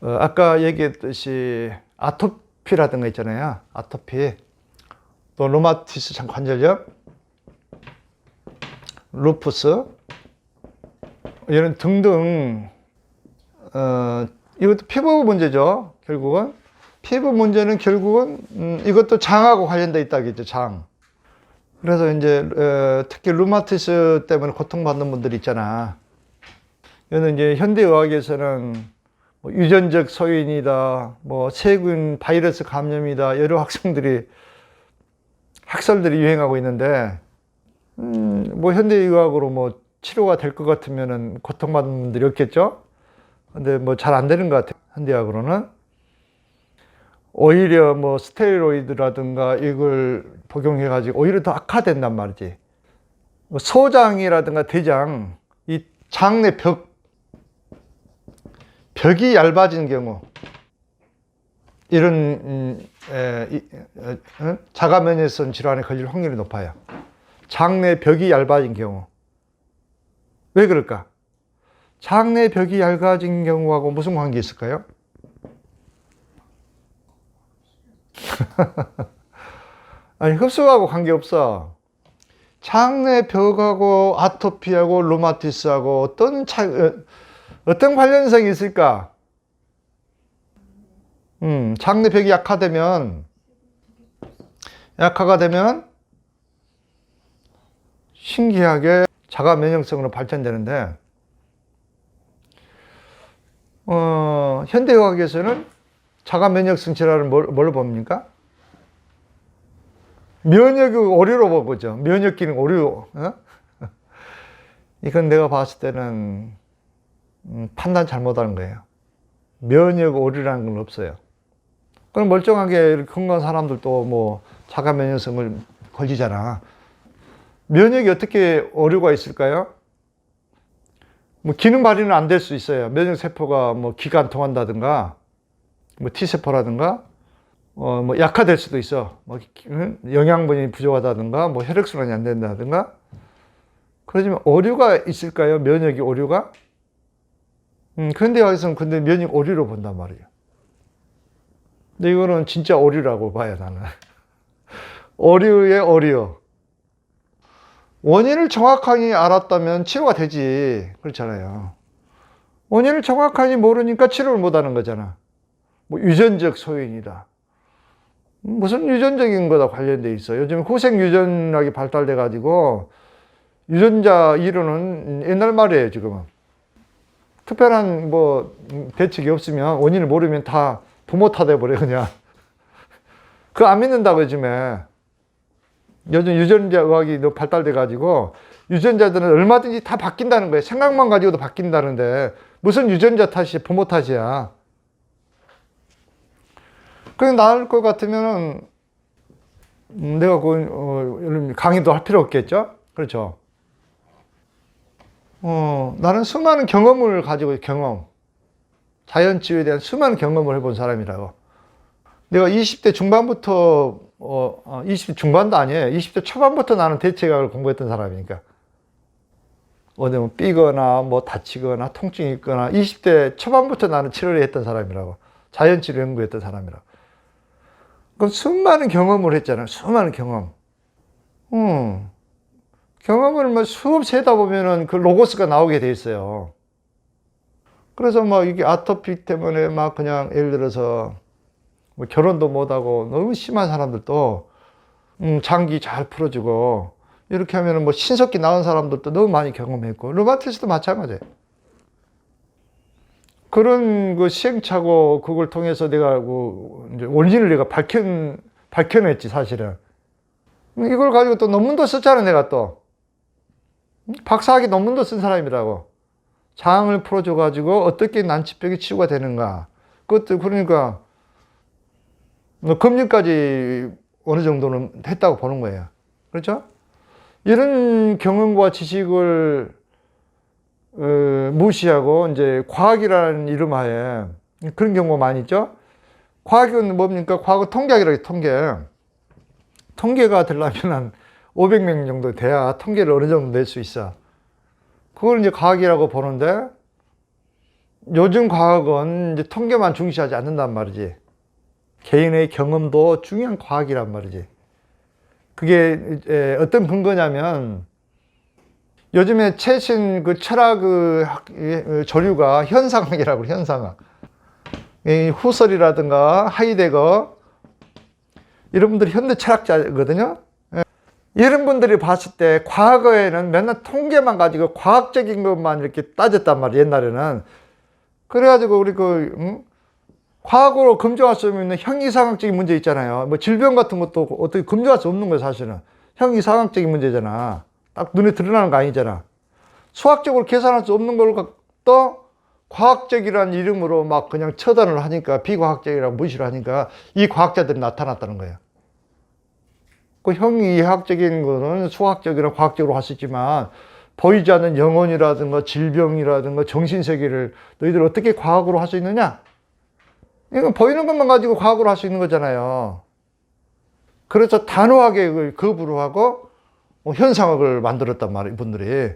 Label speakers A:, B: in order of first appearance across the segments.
A: 어, 아까 얘기했듯이 아토피라든가 있잖아요. 아토피, 또 로마티스 장 관절염, 루푸스 이런 등등 어, 이것도 피부 문제죠. 결국은 피부 문제는 결국은 음, 이것도 장하고 관련돼 있다겠죠. 장. 그래서 이제 어, 특히 루마티스 때문에 고통받는 분들 있잖아. 이거는 이제 현대의학에서는 뭐 유전적 소인이다, 뭐 세균 바이러스 감염이다 여러 학성들이 학설들이 유행하고 있는데 음, 뭐 현대의학으로 뭐 치료가 될 것 같으면은 고통받는 분들이 없겠죠. 근데 뭐 잘 안 되는 것 같아요. 현대의학으로는 오히려 뭐 스테로이드라든가 이걸 복용해 가지고 오히려 더 악화된단 말이지. 뭐 소장이라든가 대장 이 장내 벽 벽이 얇아진 경우 이런 음, 에, 이, 어, 어? 자가 면역성 질환에 걸릴 확률이 높아요. 장내 벽이 얇아진 경우 왜 그럴까? 장내 벽이 얇아진 경우하고 무슨 관계 있을까요? 아니 흡수하고 관계 없어. 장내 벽하고 아토피하고 루마티스하고 어떤 차 어, 어떤 관련성이 있을까? 음, 장내 벽이 약화되면 약화가 되면 신기하게 자가 면역성으로 발전되는데 어, 현대의학에서는 자가 면역성 질환을 뭘, 뭘로 봅니까? 면역 오류로 보죠. 면역 기능 오류. 어? 이건 내가 봤을 때는 음, 판단 잘못하는 거예요. 면역 오류라는 건 없어요. 그럼 멀쩡하게 건강한 사람들도 뭐 자가 면역성을 걸리잖아. 면역이 어떻게 오류가 있을까요? 뭐 기능 발휘는 안 될 수 있어요. 면역 세포가 뭐 기가 안 통한다든가, 뭐 T 세포라든가, 어 뭐 약화될 수도 있어. 뭐 영양분이 부족하다든가, 뭐 혈액 순환이 안 된다든가. 그러지만 오류가 있을까요? 면역이 오류가? 음, 근데 여기서는 근데 면역 오류로 본단 말이에요. 근데 이거는 진짜 오류라고 봐요, 나는. 오류의 오류. 원인을 정확하게 알았다면 치료가 되지. 그렇잖아요. 원인을 정확하게 모르니까 치료를 못 하는 거잖아. 뭐 유전적 소인이다. 무슨 유전적인 거다 관련돼 있어. 요즘 후생 유전학이 발달돼 가지고 유전자 이론은 옛날 말이에요, 지금은. 특별한 뭐 대책이 없으면 원인을 모르면 다 부모 탓해 버려 그냥. 그거 안 믿는다고 요즘에. 요즘 유전자 의학이 발달돼 가지고 유전자들은 얼마든지 다 바뀐다는 거예요. 생각만 가지고도 바뀐다는데 무슨 유전자 탓이 부모 탓이야. 그냥 나을 것 같으면은 음, 내가 그 어, 강의도 할 필요 없겠죠. 그렇죠. 어, 나는 수많은 경험을 가지고 경험. 자연치유에 대한 수많은 경험을 해본 사람이라고. 내가 20대 중반부터, 어, 어, 20대 중반도 아니에요. 20대 초반부터 나는 대체학을 공부했던 사람이니까. 어디 뭐 삐거나 뭐 다치거나 통증이 있거나 20대 초반부터 나는 치료를 했던 사람이라고. 자연치료 연구했던 사람이라고. 그럼 수많은 경험을 했잖아요. 수많은 경험. 음. 경험을 뭐 수업 세다 보면은 그 로고스가 나오게 돼 있어요. 그래서 막 이게 아토피 때문에 막 그냥 예를 들어서 뭐 결혼도 못하고 너무 심한 사람들도 음, 장기 잘 풀어주고 이렇게 하면은 뭐 신석기 나온 사람들도 너무 많이 경험했고 루마티스도 마찬가지예요. 그런 그 시행착오 그걸 통해서 내가 그 이제 원인을 내가 밝혀 밝혀냈지 사실은. 이걸 가지고 또 논문도 썼잖아 내가 또. 박사학위 논문도 쓴 사람이라고. 장을 풀어줘 가지고 어떻게 난치병이 치유가 되는가. 그것도 그러니까 뭐 금융까지 어느 정도는 했다고 보는 거예요. 그렇죠? 이런 경험과 지식을 어, 무시하고 이제 과학이라는 이름 하에 그런 경우가 많이 있죠. 과학은 뭡니까? 과거 통계학이라고 통계. 통계가 되려면 한 500명 정도 돼야 통계를 어느 정도 낼 수 있어. 그걸 이제 과학이라고 보는데, 요즘 과학은 이제 통계만 중시하지 않는단 말이지. 개인의 경험도 중요한 과학이란 말이지. 그게 어떤 근거냐면 요즘에 최신 그 철학 조류가 현상학이라고 현상학. 이 후설이라든가 하이데거 이런 분들이 현대 철학자거든요. 예. 이런 분들이 봤을 때 과거에는 맨날 통계만 가지고 과학적인 것만 이렇게 따졌단 말이에요. 옛날에는. 그래가지고 우리 그 응? 과학으로 검증할 수 있는 형이상학적인 문제 있잖아요. 뭐 질병 같은 것도 어떻게 검증할 수 없는 거예요, 사실은. 형이상학적인 문제잖아. 딱 눈에 드러나는 거 아니잖아. 수학적으로 계산할 수 없는 걸 또 과학적이라는 이름으로 막 그냥 처단을 하니까 비과학적이라고 무시를 하니까 이 과학자들이 나타났다는 거예요. 그 형이학적인 거는 수학적이나 과학적으로 할 수 있지만 보이지 않는 영혼이라든가 질병이라든가 정신세계를 너희들 어떻게 과학으로 할 수 있느냐? 이건 보이는 것만 가지고 과학으로 할 수 있는 거잖아요. 그래서 단호하게 거부를 하고 뭐 현상학을 만들었단 말이에요, 이분들이.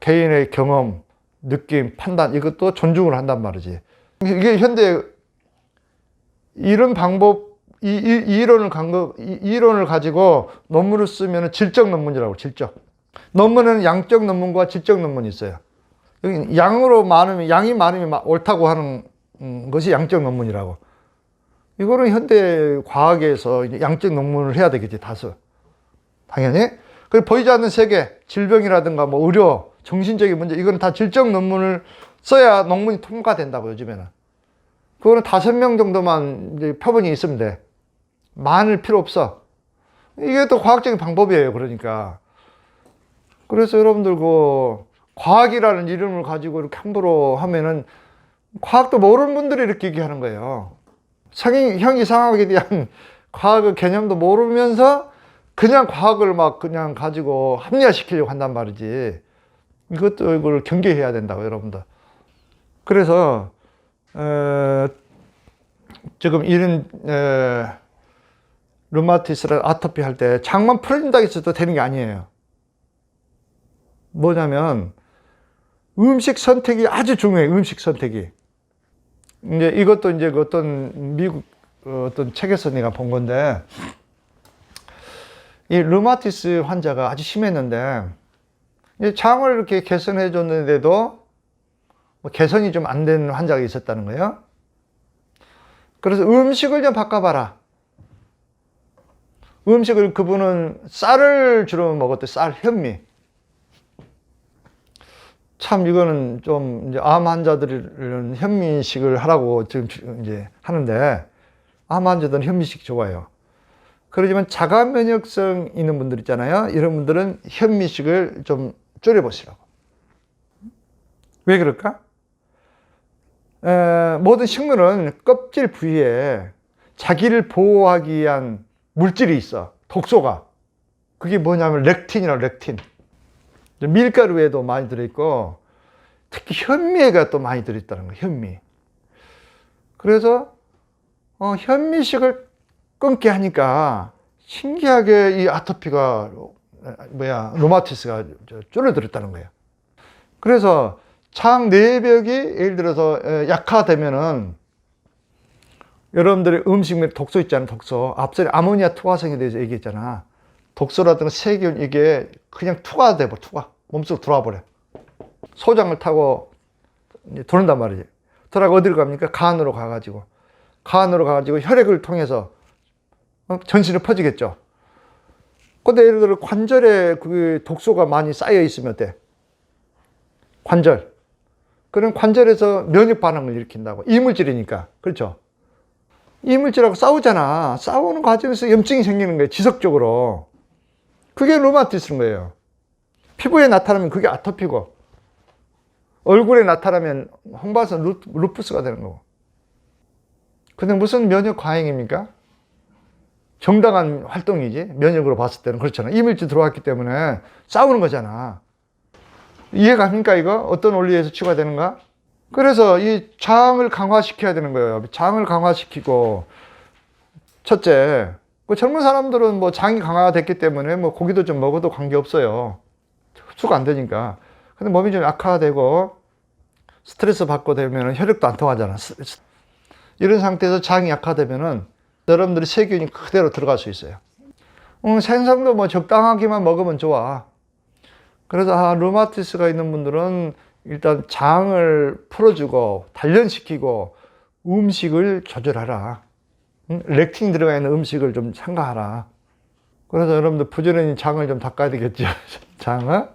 A: 개인의 경험, 느낌, 판단, 이것도 존중을 한단 말이지. 이게 현대 이런 방법, 이, 이, 이 이론을 간 거, 이, 이 이론을 가지고 논문을 쓰면 질적 논문이라고, 질적. 논문은 양적 논문과 질적 논문이 있어요. 여기 양으로 많으면, 양이 많으면 마- 옳다고 하는 음, 것이 양적 논문이라고. 이거는 현대 과학에서 양적 논문을 해야 되겠지, 다수. 당연히. 그 보이지 않는 세계, 질병이라든가 뭐 의료, 정신적인 문제, 이거는 다 질적 논문을 써야 논문이 통과된다고, 요즘에는. 그거는 다섯 명 정도만 이제 표본이 있으면 돼. 많을 필요 없어. 이게 또 과학적인 방법이에요, 그러니까. 그래서 여러분들 그 과학이라는 이름을 가지고 이렇게 함부로 하면은 과학도 모르는 분들이 이렇게 얘기하는 거예요. 성인, 형 이상학에 대한 과학의 개념도 모르면서 그냥 과학을 막 그냥 가지고 합리화시키려고 한단 말이지. 이것도 이걸 경계해야 된다고, 여러분들. 그래서, 어, 지금 이런, 에, 류마티스라 아토피 할 때 장만 풀어진다고 해서 되는 게 아니에요. 뭐냐면, 음식 선택이 아주 중요해요, 음식 선택이. 이제 이것도 이제 그 어떤 미국 어, 어떤 책에서 내가 본 건데 이 르마티스 환자가 아주 심했는데 장을 이렇게 개선해 줬는데도 뭐 개선이 좀 안 된 환자가 있었다는 거예요. 그래서 음식을 좀 바꿔봐라. 음식을 그분은 쌀을 주로 먹었대 쌀 현미. 참 이거는 좀 이제 암 환자들은 현미식을 하라고 지금 주- 이제 하는데 암 환자들은 현미식 좋아해요. 그러지만 자가 면역성 있는 분들 있잖아요. 이런 분들은 현미식을 좀 줄여 보시라고. 왜 그럴까? 에, 모든 식물은 껍질 부위에 자기를 보호하기 위한 물질이 있어. 독소가. 그게 뭐냐면 렉틴이라고 렉틴. 밀가루에도 많이 들어있고 특히 현미에가 또 많이 들어있다는 거예요. 현미. 그래서 어, 현미식을 끊게 하니까 신기하게 이 아토피가 뭐야 로마티스가 저- 줄어들었다는 거예요. 그래서 장 내벽이 예를 들어서 에, 약화되면은 여러분들이 음식물 독소 있잖아요. 독소. 앞서 아모니아 투과성에 대해서 얘기했잖아. 독소라든가 세균 이게 그냥 투과가 돼버려 투과. 몸속으로 들어와 버려. 소장을 타고 도는단 말이지. 돌아가 어디로 갑니까? 간으로 가가지고. 간으로 가가지고 혈액을 통해서 어? 전신을 퍼지겠죠. 근데 예를 들어 관절에 그 독소가 많이 쌓여 있으면 어때? 관절. 그런 관절에서 면역 반응을 일으킨다고. 이물질이니까. 그렇죠 이물질하고 싸우잖아 싸우는 과정에서 염증이 생기는 거예요 지속적으로 그게 루마티스인 거예요. 피부에 나타나면 그게 아토피고, 얼굴에 나타나면 홍바선 루, 루푸스가 되는 거고. 근데 무슨 면역 과잉입니까? 정당한 활동이지. 면역으로 봤을 때는 그렇잖아. 이물질 들어왔기 때문에 싸우는 거잖아. 이해가 갑니까, 이거? 어떤 원리에서 추가되는가? 그래서 이 장을 강화시켜야 되는 거예요. 장을 강화시키고, 첫째, 그 젊은 사람들은 뭐 장이 강화가 됐기 때문에 뭐 고기도 좀 먹어도 관계 없어요. 흡수가 안 되니까. 근데 몸이 좀 약화되고 스트레스 받고 되면 혈액도 안 통하잖아. 이런 상태에서 장이 약화되면은 여러분들이 세균이 그대로 들어갈 수 있어요. 음, 생선도 뭐 적당하게만 먹으면 좋아. 그래서 아, 루마티스가 있는 분들은 일단 장을 풀어주고 단련시키고 음식을 조절하라. 음, 렉틴 들어가 있는 음식을 좀 첨가하라. 그래서 여러분들 부지런히 장을 좀 닦아야 되겠죠. 장, 어?